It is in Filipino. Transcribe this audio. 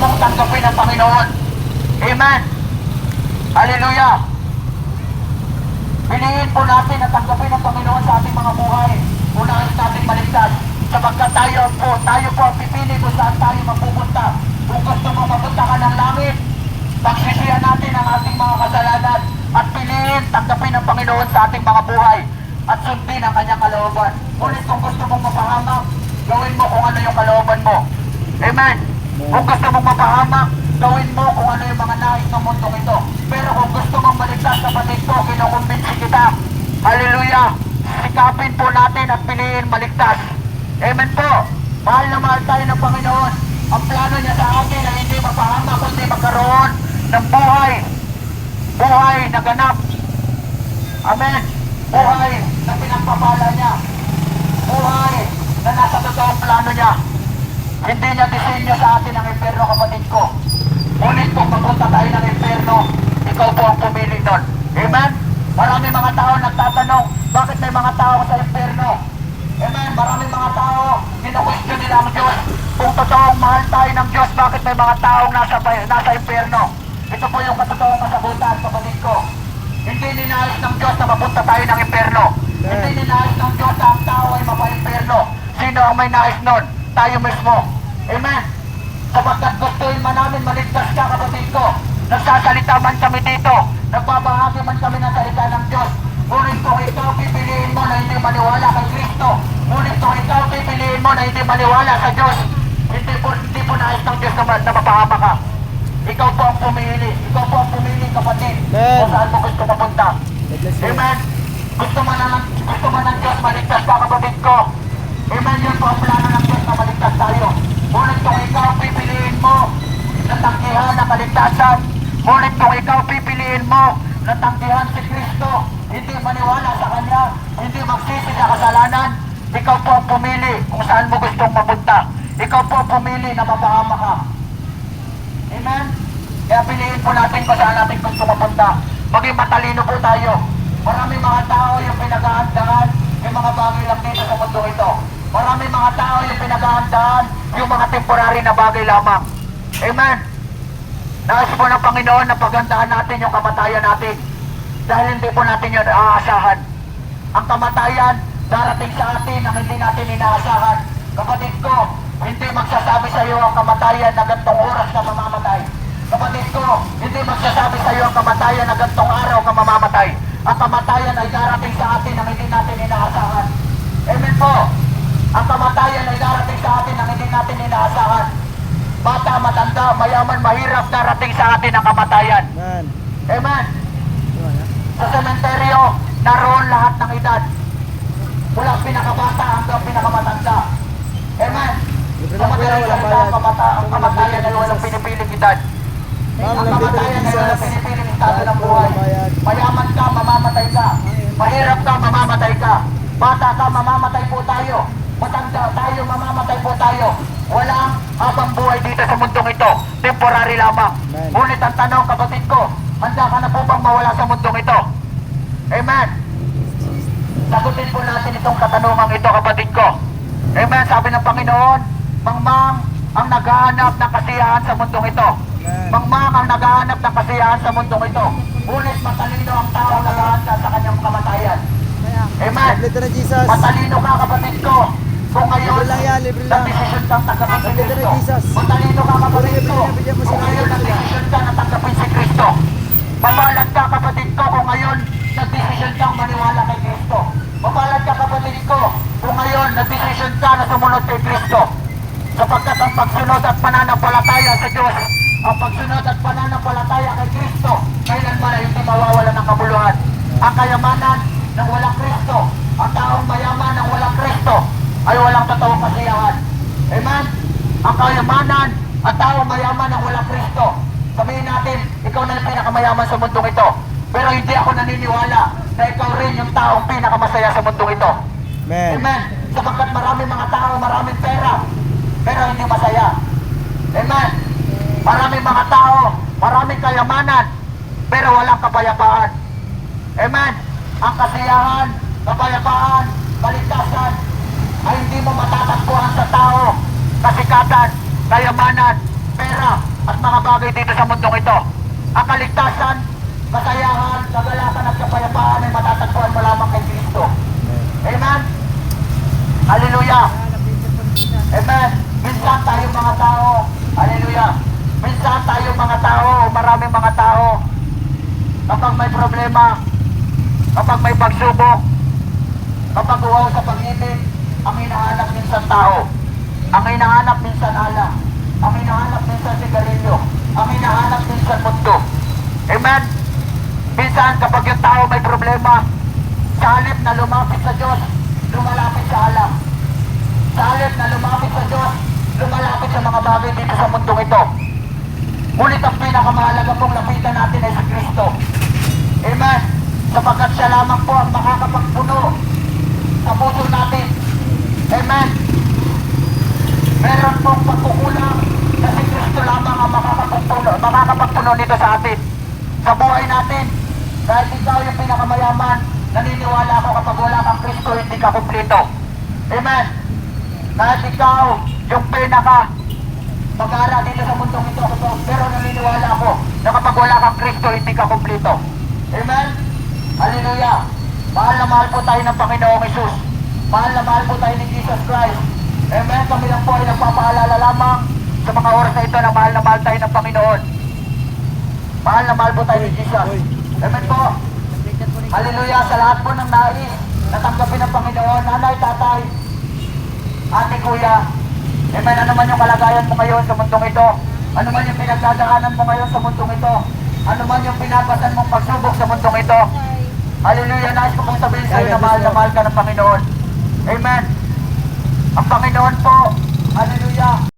mong tanggapin ang Panginoon. Amen. Hallelujah. Piliin po natin na tanggapin ang Panginoon sa ating mga buhay. Unahin natin maligtas. Sapagkat tayo po, tayo po ang pipili kung saan tayo mapupunta. Kung gusto mo mapunta ka ng langit, pagsisiyan natin ang ating mga kasalanan at piliin, tanggapin ang Panginoon sa ating mga buhay at sundin ang kanyang kalooban. Ngunit kung gusto mong mapahamak, gawin mo kung ano yung kalooban mo. Amen. Kung gusto mong mapahamak, gawin mo kung ano yung mga nais ng mundong ito. Pero kung gusto mong maligtas kapatid ko, kinukumbinsi kita. Hallelujah. Sikapin po natin at piliin maligtas. Amen po. Mahal na mahal tayo ng Panginoon. Ang plano niya sa atin ay hindi mapahamak, kundi magkaroon ng buhay. Buhay na ganap. Amen. Buhay na pinagpapala niya. Buhay na nasa totoong plano niya. Hindi niya disenyo sa atin ang impyerno, kapatid ko. Ngunit kung mapunta tayo ng impyerno, ikaw po ang pumili doon. Amen? Marami mga tao nagtatanong, bakit may mga tao sa impyerno? Amen? Marami mga tao, kinu-question nila ang Diyos. Kung totoong mahal tayo ng Diyos, bakit may mga taong nasa, nasa impyerno? Ito po yung katotoong kasagutan, kapatid ko. Hindi ninais ng Diyos na mapunta tayo ng impyerno. Hindi ninais ng Diyos na ang tao ay mapa-impyerno. Sino ang may nais nun? Tayo mismo. Amen. Sapagkat gustuin man namin maligtas ka, kapatid ko. Nagsasalita man kami dito. Nagbabahagi man kami ng salita ng Diyos. Ngunit kung ikaw pipiliin mo na hindi maniwala kay Kristo. Ngunit kung ikaw pipiliin mo na hindi maniwala sa Diyos. Hindi po, hindi po nais ng Diyos na, na mapahama ka. Ikaw po ang pumili. Ikaw po ang pumili, kapatid. Amen. Kung saan mo gusto mapunta. Amen. Gusto man ng gusto man ng Diyos maligtas ka kapatid ko. Amen. Yun po ang plano ng Diyos na maligtas tayo. Ngunit kung ikaw pipiliin mo na tanggihan ang kaligtasan, ngunit kung ikaw pipiliin mo na tanggihan si Kristo, hindi maniwala sa Kanya, hindi magsisi sa kasalanan, ikaw po ang pumili kung saan mo gustong mapunta. Ikaw po ang pumili na mapahama ka. Amen? Kaya piliin po natin kung saan natin gusto mapunta. Maging matalino po tayo. Maraming mga tao yung pinaghahandaan yung mga bagay lang dito sa mundo ito. Maraming mga tao yung pinaghahandaan yung mga temporary na bagay lamang. Amen? Nais po ng Panginoon na pagandaan natin yung kamatayan natin. Dahil hindi po natin yun aasahan. Ang kamatayan darating sa atin ang hindi natin inaasahan. Kapatid ko, hindi magsasabi sa iyo ang kamatayan na gantong oras ka mamamatay. Kapatid ko, hindi magsasabi sa iyo ang kamatayan na gantong araw ka mamamatay. Ang kamatayan ay darating sa atin ang hindi natin inaasahan. Amen po. Ang kamatayan ay darating sa atin ang hindi natin inaasahan. Bata, matanda, mayaman, mahirap darating sa atin ang kamatayan. Man. Amen. Diba na? Sa sementeryo, naroon lahat ng edad. Mula pinakabata hanggang pinakamatanda. Amen. Salita, bayad. ang kamata, ang kamatayan ay walang pinipiling edad. Ang kamatayan ay walang pinipiling estado ng buhay. Mayaman ka, mamamatay ka. Mahirap ka, mamamatay ka. Bata ka, mamamatay po tayo. Matanda tayo, mamamatay po tayo. Walang habang buhay dito sa mundong ito. Temporary lamang. Amen. Ngunit ang tanong, kapatid ko, handa ka na po bang mawala sa mundong ito? Amen. Sagutin po natin itong katanungang ito, kapatid ko. Amen. Sabi ng Panginoon, Mangmang ang naghahanap ng kasiyahan sa mundong ito. Mangmang ang naghahanap ng kasiyahan sa mundong ito. Ngunit matalino ang tao ang naghahanap sa kanyang kamatayan. Amen. Matalino ka kapatid ko. Kung ngayon, Libre lang yan, libre lang. Kang tanggapin si Kristo. Matalino ka kapatid ko. Kung ngayon, nagdesisyon ka na tanggapin si Kristo. Mabalad ka kapatid ko kung ngayon, nagdesisyon kang maniwala kay Kristo. Mabalad ka kapatid ko kung ngayon, nagdesisyon ka na sumunod kay Kristo. Sapagkat ang pagsunod at pananampalataya sa Diyos, ang pagsunod at pananampalataya kay Kristo, kailanman ay hindi mawawala ng kabuluhan. Ang kayamanan ng walang Kristo, ang taong mayaman ng walang Kristo, ay walang totoong kasiyahan. Amen? Ang kayamanan at taong mayaman ng walang Kristo. Sabihin natin, ikaw na yung pinakamayaman sa mundong ito. Pero hindi ako naniniwala na ikaw rin yung taong pinakamasaya sa mundong ito. Man. Amen. Sapagkat maraming mga tao, maraming pera, pero hindi masaya. Amen. Maraming mga tao, maraming kayamanan, pero walang kapayapaan. Amen. Ang kasiyahan, kapayapaan, kaligtasan, ay hindi mo matatagpuan sa tao, kasikatan, kayamanan, pera at mga bagay dito sa mundong ito. Ang kaligtasan, kasayahan, kagalakan at kapayapaan ay matatagpuan mo lamang kay Kristo. Amen. Hallelujah! Ah. Amen. Minsan tayo mga tao, hallelujah. Minsan tayo mga tao, maraming mga tao, kapag may problema, kapag may pagsubok, kapag uwaw sa pag-ibig, ang hinahanap minsan tao, ang hinahanap minsan ala, ang hinahanap minsan sigarilyo, ang hinahanap minsan mundo. Amen. Minsan kapag yung tao may problema, sa halip na lumapit sa Diyos, lumalapit sa alam. Sa halip na lumapit sa Diyos, lumalapit sa mga bagay dito sa mundong ito. Ngunit ang pinakamahalaga pong lapitan natin ay si Kristo. Amen. Sapagkat siya lamang po ang makakapagpuno sa puso natin. Amen. Meron pong pagkukulang na si Kristo lamang ang makakapagpuno, makakapagpuno nito sa atin. Sa buhay natin. Dahil ikaw yung pinakamayaman, naniniwala ako kapag wala kang Kristo, hindi ka kumplito. Amen. Kahit ikaw, yung pinaka mag-aara dito sa mundong ito, pero naniniwala ako na kapag wala kang Kristo, hindi ka kumplito. Amen? Hallelujah! Mahal na mahal po tayo ng Panginoong Isus. Mahal na mahal po tayo ni Jesus Christ. Amen? Kami lang po ay nagpapaalala lamang sa mga oras na ito na mahal na mahal tayo ng Panginoon. Mahal na mahal po tayo ni Jesus. Amen po. Hallelujah sa lahat po ng nais na tanggapin ng Panginoon, nanay, tatay, ate, kuya. Amen, ano man yung kalagayan mo ngayon sa mundong ito, ano man yung pinagdadaanan mo ngayon sa mundong ito, ano man yung pinapasan mong pagsubok sa mundong ito. Hallelujah, nais ko pong sabihin sa iyo na mahal na mahal ka ng Panginoon. Amen. Ang Panginoon po, hallelujah,